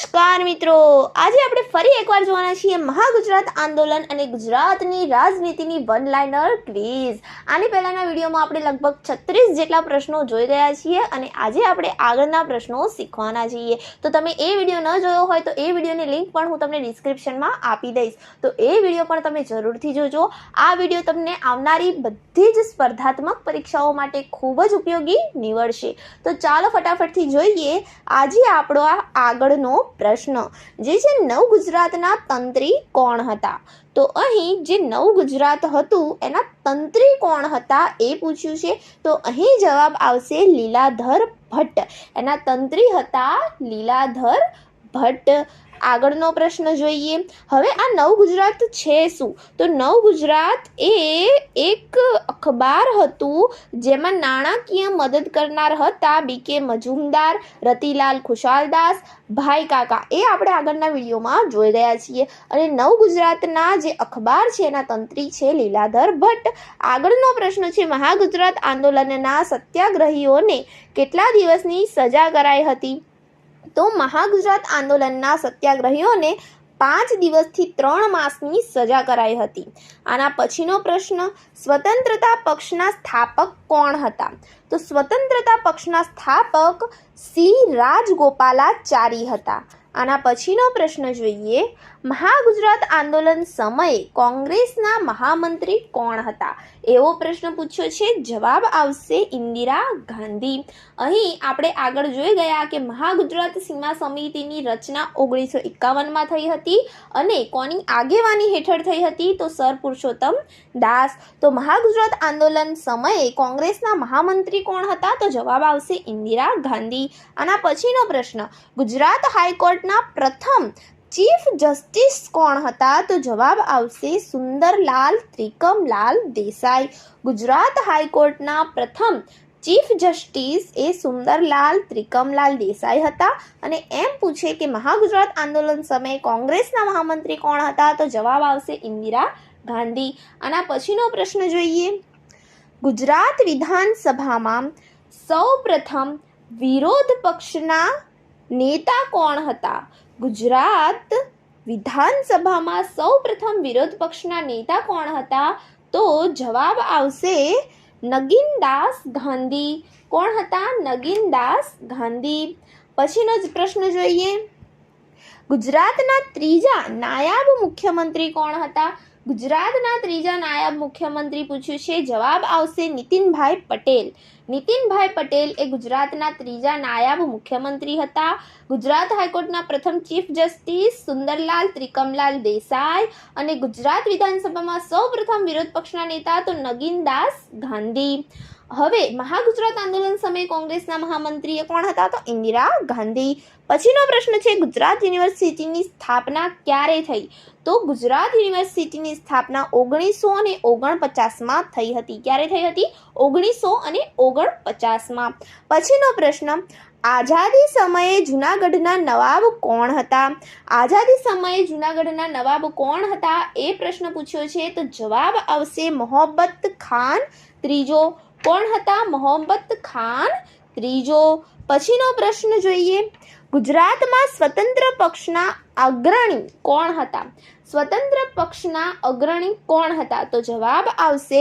નમસ્કાર મિત્રો. આજે આપણે ફરી એકવાર જોવાના છીએ મહાગુજરાત આંદોલન અને ગુજરાતની રાજનીતિની વન લાઇનર ક્વિઝ. આની પહેલાના વિડીયોમાં આપણે લગભગ છત્રીસ જેટલા પ્રશ્નો જોઈ રહ્યા છીએ અને આજે આપણે આગળના પ્રશ્નો શીખવાના છીએ. તો તમે એ વીડિયો ન જોયો હોય તો એ વિડીયોની લિંક પણ હું તમને ડિસ્ક્રિપ્શનમાં આપી દઈશ. તો એ વીડિયો પણ તમે જરૂરથી જોજો. આ વીડિયો તમને આવનારી બધી જ સ્પર્ધાત્મક પરીક્ષાઓ માટે ખૂબ જ ઉપયોગી નીવડશે. તો ચાલો ફટાફટથી જોઈએ. આજે આપણો આ આગળનો પ્રશ્ન. જે છે નવ ગુજરાતના તંત્રી કોણ હતા? તો અહીં જે નવ ગુજરાત હતું, એના તંત્રી કોણ હતા એ પૂછ્યું છે. તો અહીં જવાબ આવશે લીલાધર ભટ્ટ. એના તંત્રી હતા લીલાધર ભટ્ટ. આગળનો પ્રશ્ન જોઈએ. હવે આ નવ ગુજરાત છે શું? તો નવ ગુજરાત એ એક અખબાર હતું જેમાં નાણાકીય મદદ કરનાર હતા બીકે મજુમદાર, રતિલાલ ખુશાલદાસ, ભાઈ કાકા. એ આપણે આગળના વિડીયોમાં જોઈ રહ્યા છીએ. અને નવ ગુજરાતના જે અખબાર છે એના તંત્રી છે લીલાધર ભટ્ટ. આગળનો પ્રશ્ન છે, મહાગુજરાત આંદોલનના સત્યાગ્રહીઓને કેટલા દિવસની સજા કરાઈ હતી? તો મહાગુજરાત આંદોલનના સત્યાગ્રહીઓને પાંચ દિવસથી ત્રણ માસની સજા કરાઈ હતી. આના પછીનો પ્રશ્ન, સ્વતંત્રતા પક્ષના સ્થાપક કોણ હતા? તો સ્વતંત્રતા પક્ષના સ્થાપક સી. રાજગોપાલાચારી હતા. આના પછીનો પ્રશ્ન જોઈએ મહાગુજરાત આંદોલન સમયે કોંગ્રેસના મહામંત્રી કોણ હતા? એવો પ્રશ્ન પૂછ્યો છે. જવાબ આવશે ઇન્દિરા ગાંધી. અહીં આપણે આગળ જોઈ ગયા કે મહાગુજરાત સીમા સમિતિની રચના ઓગણીસો એકાવનમાં થઈ હતી અને કોની આગેવાની હેઠળ થઈ હતી તો સર પુરુષોત્તમ દાસ. તો મહાગુજરાત આંદોલન સમયે કોંગ્રેસના મહામંત્રી કોણ હતા? તો જવાબ આવશે ઇન્દિરા ગાંધી. આના પછીનો પ્રશ્ન. ગુજરાત હાઈકોર્ટના પ્રથમ ચીફ જસ્ટિસ કોણ હતા? તો જવાબ આવશે સુંદરલાલ ત્રિકમલાલ દેસાઈ. ગુજરાત હાઈકોર્ટના પ્રથમ ચીફ જસ્ટિસ એ સુંદરલાલ ત્રિકમલાલ દેસાઈ હતા અને એમ પૂછે કે મહાગુજરાત આંદોલન સમયે કોંગ્રેસના મહામંત્રી કોણ હતા? તો જવાબ આવશે ઇન્દિરા ગાંધી. આના પછીનો પ્રશ્ન જોઈએ. ગુજરાત વિધાનસભામાં સૌ પ્રથમ વિરોધ પક્ષના નેતા કોણ હતા? ગુજરાત વિધાનસભામાં સૌ પ્રથમ વિરોધ પક્ષના નેતા કોણ હતા? તો જવાબ આવશે નગીનદાસ ગાંધી. કોણ હતા? નગીનદાસ ગાંધી. પછીનો જ પ્રશ્ન જોઈએ. ગુજરાતના ત્રીજા નાયબ મુખ્યમંત્રી કોણ હતા? ગુજરાતના ત્રીજા નાયબ મુખ્યમંત્રી પૂછ્યું છે, જવાબ આવશે નીતિનભાઈ પટેલ. નીતિનભાઈ પટેલ એ ગુજરાતના ત્રીજા નાયબ મુખ્યમંત્રી હતા. ગુજરાત હાઈકોર્ટના પ્રથમ ચીફ જસ્ટિસ સુંદરલાલ ત્રિકમલાલ દેસાઈ અને ગુજરાત વિધાનસભામાં સૌ પ્રથમ વિરોધ પક્ષના નેતા તો નગીનદાસ ગાંધી. હવે મહાગુજરાત આંદોલન સમયે કોંગ્રેસના મહામંત્રીએ કોણ હતા? તો ઇન્દિરા ગાંધી. પછીનો પ્રશ્ન છે, ગુજરાત યુનિવર્સિટીની સ્થાપના ક્યારે થઈ? તો ગુજરાત યુનિવર્સિટીની સ્થાપના ઓગણીસો અને ઓગણપચાસમાં થઈ હતી. ક્યારે થઈ હતી? ઓગણીસો અને ઓગણપચાસમાં. પછીનો પ્રશ્ન, આઝાદી સમયે જૂનાગઢના નવાબ કોણ હતા? આઝાદી સમયે જૂનાગઢના નવાબ કોણ હતા? એ પ્રશ્ન પૂછ્યો છે. તો જવાબ આવશે મોહબ્બત ખાન ત્રીજો. કોણ હતા? મોહમ્મદ ખાન. ત્રીજો પછીનો પ્રશ્ન જોઈએ. ગુજરાતમાં સ્વતંત્ર પક્ષના અગ્રણી કોણ હતા? સ્વતંત્ર પક્ષના અગ્રણી કોણ હતા? તો જવાબ આવશે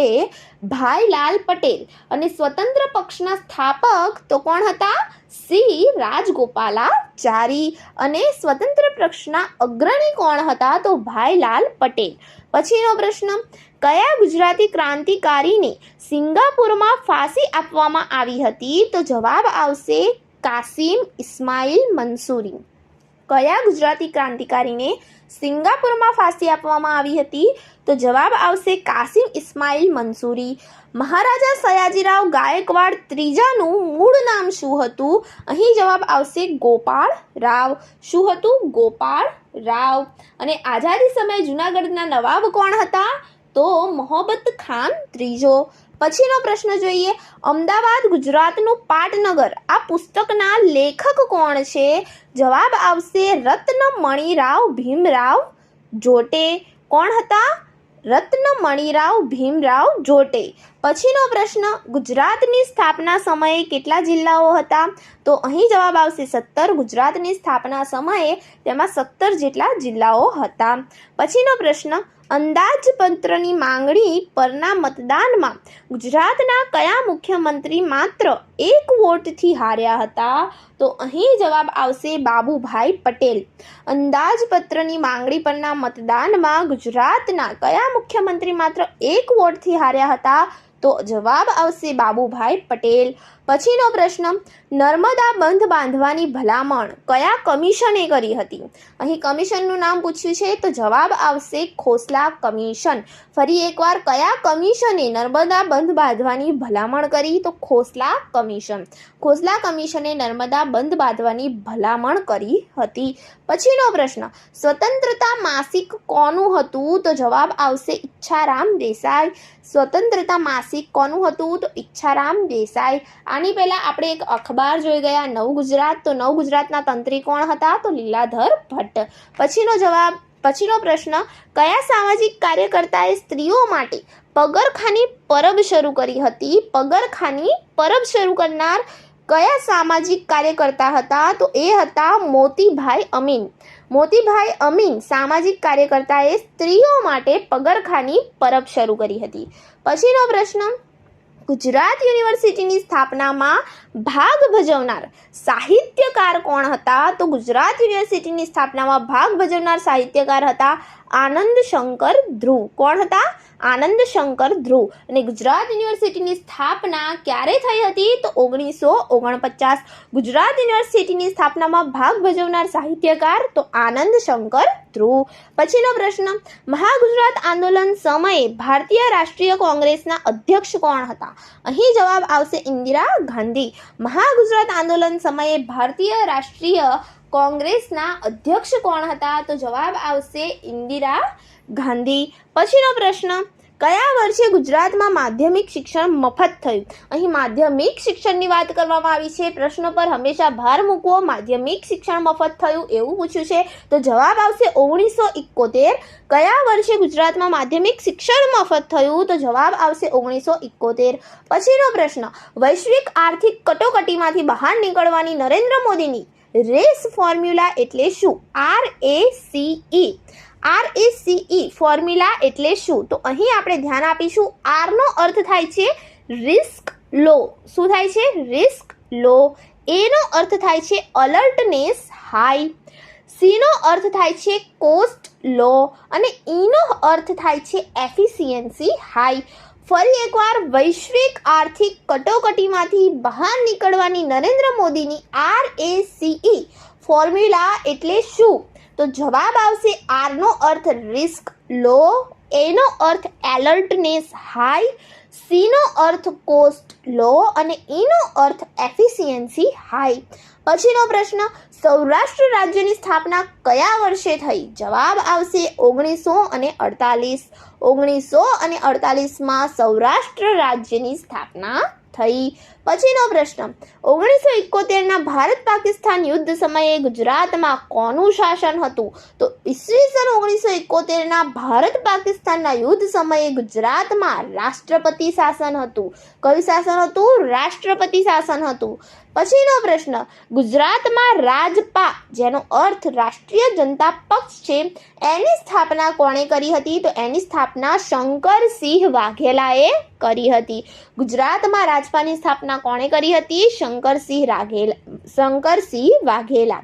ભાઈલાલ પટેલ. અને સ્વતંત્ર પક્ષના સ્થાપક તો કોણ હતા? સી. રાજગોપાલાચારી. અને સ્વતંત્ર પક્ષના અગ્રણી કોણ હતા? તો ભાઈલાલ પટેલ. પછીનો પ્રશ્ન, કયા ગુજરાતી ક્રાંતિકારીને સિંગાપુરમાં ફાંસી આપવામાં આવી હતી? તો જવાબ આવશે કાસિમ ઇસ્માઇલ મંસૂરી. કયા ગુજરાતી ક્રાંતિકારીને સિંગાપુરમાં ફાંસી આપવામાં આવી હતી? તો જવાબ આવશે કાસિમ ઇસ્માઇલ મંસૂરી. મહારાજા સયાજીરાવ ગાયકવાડ ત્રીજાનું મૂળ નામ શું હતું? અહીં જવાબ આવશે ગોપાળ રાવ. શું હતું? ગોપાળ રાવ. અને આઝાદી સમયે જૂનાગઢના નવાબ કોણ હતા? તો મોહબ્બત ખાન ત્રીજો. પછીનો પ્રશ્ન જોઈએ. અમદાવાદ ગુજરાતનું પાટનગર. આ પુસ્તકના લેખક કોણ છે? જવાબ આવશે રત્નમણીરાવ ભીમરાવ જોટે. કોણ હતા? રત્નમણીરાવ ભીમરાવ જોટે. પછીનો પ્રશ્ન, ગુજરાતની સ્થાપના સમયે કેટલા જિલ્લાઓ હતા? તો અહીં જવાબ આવશે સત્તર. ગુજરાતની સ્થાપના સમયે તેમાં સત્તર જેટલા જિલ્લાઓ હતા. પછીનો પ્રશ્ન અંદાજપત્રની માંગણી પરના મતદાનમાં ગુજરાતના કયા મુખ્યમંત્રી માત્ર એક વોટથી હાર્યા હતા? તો અહીં જવાબ આવશે બાબુભાઈ પટેલ. અંદાજપત્રની માંગણી પરના મતદાનમાં ગુજરાતના કયા મુખ્યમંત્રી માત્ર એક વોટથી હાર્યા હતા? તો જવાબ આવશે બાબુભાઈ પટેલ. પછીનો પ્રશ્ન, નર્મદા બંધ બાંધવાની ભલામણ કયા કમિશને કરી હતી? અહીં કમિશનનું નામ પૂછ્યું છે તો જવાબ આવશે ખોસલા કમિશન. ફરી એકવાર, કયા કમિશને નર્મદા બંધ બાંધવાની ભલામણ કરી? તો ખોસલા કમિશન. ખોસલા કમિશને નર્મદા બંધ બાંધવાની ભલામણ કરી હતી. પછીનો પ્રશ્ન, સ્વતંત્રતા માસિક કોનું હતું? તો જવાબ આવશે ઈચ્છારામ દેસાઈ. સ્વતંત્રતા માસિક કોનું હતું? તો ઈચ્છારામ દેસાઈ. આની પહેલાં આપણે એક અખબાર જોઈ ગયા, નવ ગુજરાત. તો નવ ગુજરાતના તંત્રી કોણ હતા? તો લીલાધર ભટ્ટ. પછીનો જવાબ, પછીનો પ્રશ્ન, કયા સામાજિક કાર્યકર્તાએ સ્ત્રીઓ માટે પગરખાની પરબ શરૂ કરી હતી? પગરખાની પરબ શરૂ કરનાર કયા સામાજિક કાર્યકર્તા હતા? તો એ હતા મોતીભાઈ અમીન. મોતીભાઈ અમીન સામાજિક કાર્યકર્તાએ સ્ત્રીઓ માટે પગરખાની પરબ શરૂ કરી હતી. પછીનો પ્રશ્ન ગુજરાત યુનિવર્સિટીની સ્થાપનામાં ભાગ ભજવનાર સાહિત્યકાર કોણ હતા? તો ગુજરાત યુનિવર્સિટીની સ્થાપનામાં ભાગ ભજવનાર સાહિત્યકાર હતા આનંદ શંકર ધ્રુવ. કોણ હતા? આનંદ શંકર ધ્રુવ. અને ગુજરાત યુનિવર્સિટીની સ્થાપના ક્યારે થઈ હતી? તો ઓગણીસો ઓગણપચાસ. ગુજરાત યુનિવર્સિટીની સ્થાપનામાં ભાગ ભજવનાર સાહિત્યકાર તો આનંદ શંકર ધ્રુવ. પછીનો પ્રશ્ન. મહાગુજરાત આંદોલન સમયે ભારતીય રાષ્ટ્રીય કોંગ્રેસના અધ્યક્ષ કોણ હતા? અહીં જવાબ આવશે ઇન્દિરા ગાંધી. મહાગુજરાત આંદોલન સમયે ભારતીય રાષ્ટ્રીય કોંગ્રેસના અધ્યક્ષ કોણ હતા? તો જવાબ આવશે ઇન્દિરા ગાંધી. પછીનો પ્રશ્ન, કયા વર્ષે ગુજરાતમાં માધ્યમિક શિક્ષણ મફત થયું? અહીં માધ્યમિક શિક્ષણની વાત કરવામાં આવી છે. પ્રશ્ન પર હંમેશા ભાર મૂકવો. માધ્યમિક શિક્ષણ મફત થયું એવું પૂછ્યું છે. તો જવાબ આવશે ઓગણીસો ઇકોતેર. કયા વર્ષે ગુજરાતમાં માધ્યમિક શિક્ષણ મફત થયું? તો જવાબ આવશે ઓગણીસો ઇકોતેર. પછીનો પ્રશ્ન, વૈશ્વિક આર્થિક કટોકટીમાંથી બહાર નીકળવાની નરેન્દ્ર મોદીની રેસ ફોર્મ્યુલા એટલે શું? R A C E R A C E formula એટલે શું? તો અહીં આપણે ધ્યાન આપીશું આરનો અર્થ થાય છે રિસ્ક લો શું થાય છે? રિસ્ક લો એનો અર્થ થાય છે અલર્ટનેસ હાઈ સીનો અર્થ થાય છે કોસ્ટ લો અને ઈનો અર્થ થાય છે એફિશિયન્સી હાઈ ફરી એકવાર વૈશ્વિક આર્થિક કટોકટીમાંથી બહાર નીકળવાની નરેન્દ્ર મોદીની આર એ સીઈ ફોર્મ્યુલા એટલે શું? તો જવાબ આવશે આરનો અર્થ રિસ્ક, લો એનો અર્થ એલર્ટનેસ, હાઈ સીનો અર્થ કોસ્ટ, લો અને ઈનો અર્થ એફિશિયન્સી, હાઈ. પછીનો પ્રશ્ન, સૌરાષ્ટ્ર રાજ્યની સ્થાપના કયા વર્ષે થઈ? જવાબ આવશે ઓગણીસો અને અડતાલીસ. ઓગણીસો અને અડતાલીસમાં સૌરાષ્ટ્ર રાજ્યની સ્થાપના થઈ. પછીનો પ્રશ્ન. ઓગણીસો એકોતેરના ભારત પાકિસ્તાન યુદ્ધ સમયે ગુજરાતમાં કોનું શાસન હતું? તો ઈસવીસન ઓગણીસો એકોતેરના ભારત પાકિસ્તાનના યુદ્ધ સમયે ગુજરાતમાં રાષ્ટ્રપતિ શાસન હતું. કયું શાસન હતું? રાષ્ટ્રપતિ શાસન હતું. પછીનો પ્રશ્ન. ગુજરાતમાં રાજપા, જેનો અર્થ રાષ્ટ્રીય જનતા પક્ષ છે, એની સ્થાપના કોણે કરી હતી? તો એની સ્થાપના શંકરસિંહ વાઘેલાએ કરી હતી. ગુજરાતમાં રાજપાની સ્થાપના કોણે કરી હતી? શંકરસિંહ રાઘેલા શંકરસિંહ વાઘેલા.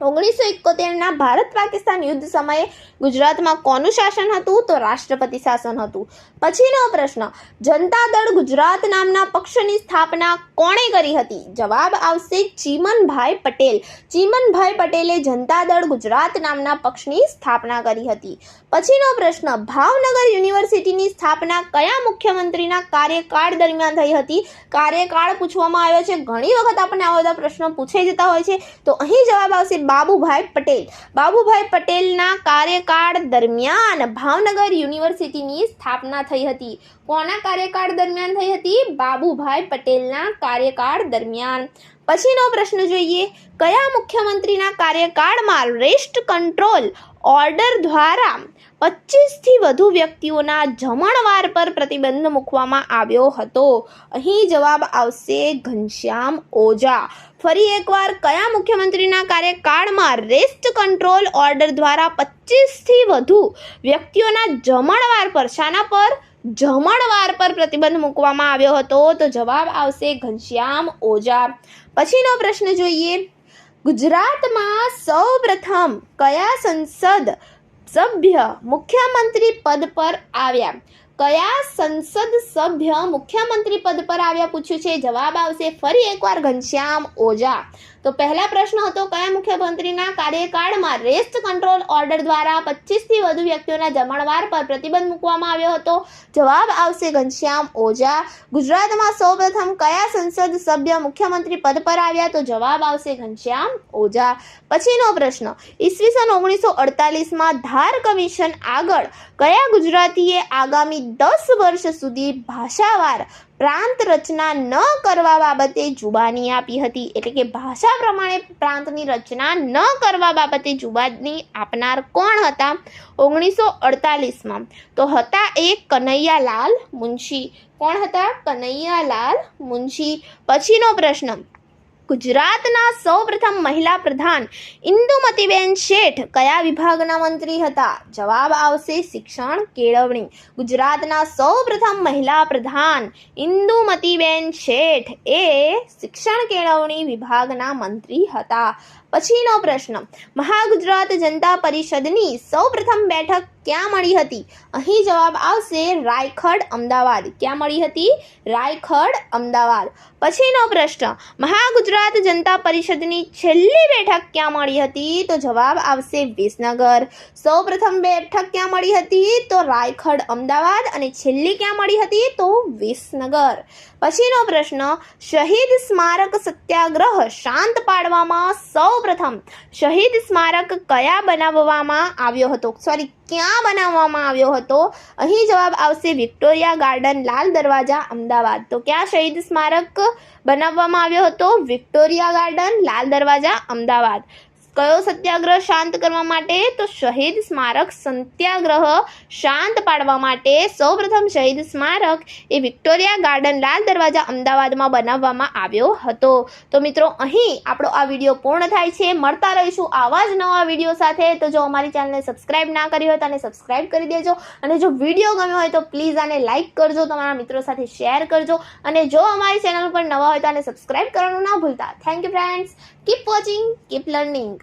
ઓગણીસો એકોતેરના ભારત પાકિસ્તાન યુદ્ધ સમયે ગુજરાતમાં કોનું શાસન હતું? તો રાષ્ટ્રપતિ શાસન હતું. પછીનો પ્રશ્ન, જનતા દળ ગુજરાત નામના પક્ષની સ્થાપના કોણે કરી હતી? જવાબ આવશે ચીમનભાઈ પટેલ. ચીમનભાઈ પટેલે જનતા દળ ગુજરાત નામના પક્ષની સ્થાપના કરી હતી. પછીનો પ્રશ્ન, ભાવનગર યુનિવર્સિટીની સ્થાપના કયા મુખ્યમંત્રીના કાર્યકાળ દરમિયાન થઈ હતી? કાર્યકાળ પૂછવામાં આવ્યો છે. ઘણી વખત આપણને આવા બધા પ્રશ્નો પૂછાઈ જતા હોય છે. તો અહીં જવાબ આવશે બાબુભાઈ પટેલ. બાબુભાઈ પટેલના કાર્યકાળ દરમિયાન ભાવનગર યુનિવર્સિટીની સ્થાપના થઈ હતી. કોના કાર્યકાળ દરમિયાન થઈ હતી? બાબુભાઈ પટેલના કાર્યકાળ દરમિયાન. પછીનો પ્રશ્ન જોઈએ. કયા મુખ્યમંત્રીના કાર્યકાળમાં રેસ્ટ કંટ્રોલ ઓર્ડર દ્વારા પચીસથી વધુ વ્યક્તિઓના જમણવાર પર પ્રતિબંધ મૂકવામાં આવ્યો હતો. અહીં જવાબ આવશે ઘનશ્યામ ઓઝા. ફરી એકવાર, કયા મુખ્યમંત્રીના કાર્યકાળમાં રેસ્ટ કંટ્રોલ ઓર્ડર દ્વારા પચીસથી વધુ વ્યક્તિઓના જમણવાર પર, શાના પર? જમણવાર પર પ્રતિબંધ મૂકવામાં આવ્યો હતો તો જવાબ આવશે ઘનશ્યામ ઓઝા. પછીનો પ્રશ્ન જોઈએ. ગુજરાતમાં સૌ પ્રથમ કયા સંસદ સભ્ય મુખ્યમંત્રી પદ પર આવ્યા? કયા સંસદ સભ્ય મુખ્યમંત્રી પદ પર આવ્યા? પૂછ્યું છે. જવાબ આવશે ફરી એકવાર ઘનશ્યામ ઓઝા. તો પહેલા પ્રશ્ન હતો, કયા મુખ્યમંત્રીના કાર્યકાળમાં રેસ્ટ કંટ્રોલ ઓર્ડર દ્વારા પચીસથી વધુ વ્યક્તિઓના જમણવાર પર પ્રતિબંધ મૂકવામાં આવ્યો હતો? જવાબ આવશે ઘનશ્યામ ઓઝા. ગુજરાતમાં સૌપ્રથમ કયા સંસદ સભ્ય મુખ્યમંત્રી પદ પર આવ્યા? તો જવાબ આવશે ઘનશ્યામ ઓઝા. પછીનો પ્રશ્ન ઈસવીસન ઓગણીસો અડતાલીસમાં ધાર કમિશન આગળ કયા ગુજરાતીએ આગામી દસ વર્ષ સુધી ભાષાવાર પ્રાંત રચના ન કરવા બાબતે જુબાની આપી હતી. એટલે કે ભાષા પ્રમાણે પ્રાંતની રચના ન કરવા બાબતે જુબાની આપનાર કોણ હતા? ઓગણીસો અડતાલીસમાં. તો હતા એ કનૈયાલાલ મુનશી. કોણ હતા? કનૈયાલાલ મુનશી. પછીનો પ્રશ્ન. ગુજરાતના સૌપ્રથમ મહિલા પ્રધાન ઇન્દુમતીબેન શેઠ કયા વિભાગના મંત્રી હતા? જવાબ આવશે શિક્ષણ કેળવણી. ગુજરાતના સૌપ્રથમ મહિલા પ્રધાન ઇન્દુમતીબેન શેઠ એ શિક્ષણ કેળવણી વિભાગના મંત્રી હતા. પછીનો પ્રશ્ન. મહાગુજરાત જનતા પરિષદની સૌપ્રથમ બેઠક ક્યાં મળી હતી? અહીં જવાબ આવશે રાયખડ, અમદાવાદ. ક્યાં મળી હતી? રાયખડ, અમદાવાદ. પછીનો પ્રશ્ન, મહાગુજરાત જનતા પરિષદની છેલ્લી બેઠક ક્યાં મળી હતી? તો જવાબ આવશે વિસનગર. સૌપ્રથમ બેઠક ક્યાં મળી હતી? તો રાયખડ, અમદાવાદ. અને છેલ્લી ક્યાં મળી હતી? તો વિસનગર. પછીનો પ્રશ્ન, શહીદ સ્મારક સત્યાગ્રહ શાંત પાડવામાં સૌપ્રથમ શહીદ સ્મારક કયા બનાવવામાં આવ્યો હતો? સોરી ક્યાં બનાવવામાં આવ્યો હતો? અહીં જવાબ આવશે વિક્ટોરિયા ગાર્ડન, લાલ દરવાજા, અમદાવાદ. તો ક્યાં શહીદ સ્મારક બનાવવામાં આવ્યો હતો? Victoria garden, Lal Darwaja, Ahmedabad. કયો સત્યાગ્રહ શાંત કરવા માટે? તો શહીદ સ્મારક સત્યાગ્રહ શાંત પાડવા માટે સૌપ્રથમ શહીદ સ્મારક એ વિક્ટોરિયા ગાર્ડન લાલ દરવાજા અમદાવાદમાં બનાવવામાં આવ્યો હતો. તો મિત્રો, અહીં આપણો આ વીડિયો પૂર્ણ થાય છે. મળતા રહીશું આવા જ નવા વીડિયો સાથે. તો જો અમારી ચેનલને સબસ્ક્રાઇબ ના કરી હોય તો આને સબસ્ક્રાઇબ કરી દેજો. અને જો વીડિયો ગમ્યો હોય તો પ્લીઝ આને લાઇક કરજો, તમારા મિત્રો સાથે શેર કરજો. અને જો અમારી ચેનલ પર નવા હોય તો આને સબસ્ક્રાઇબ કરવાનું ના ભૂલતા. Thank you friends keep watching keep learning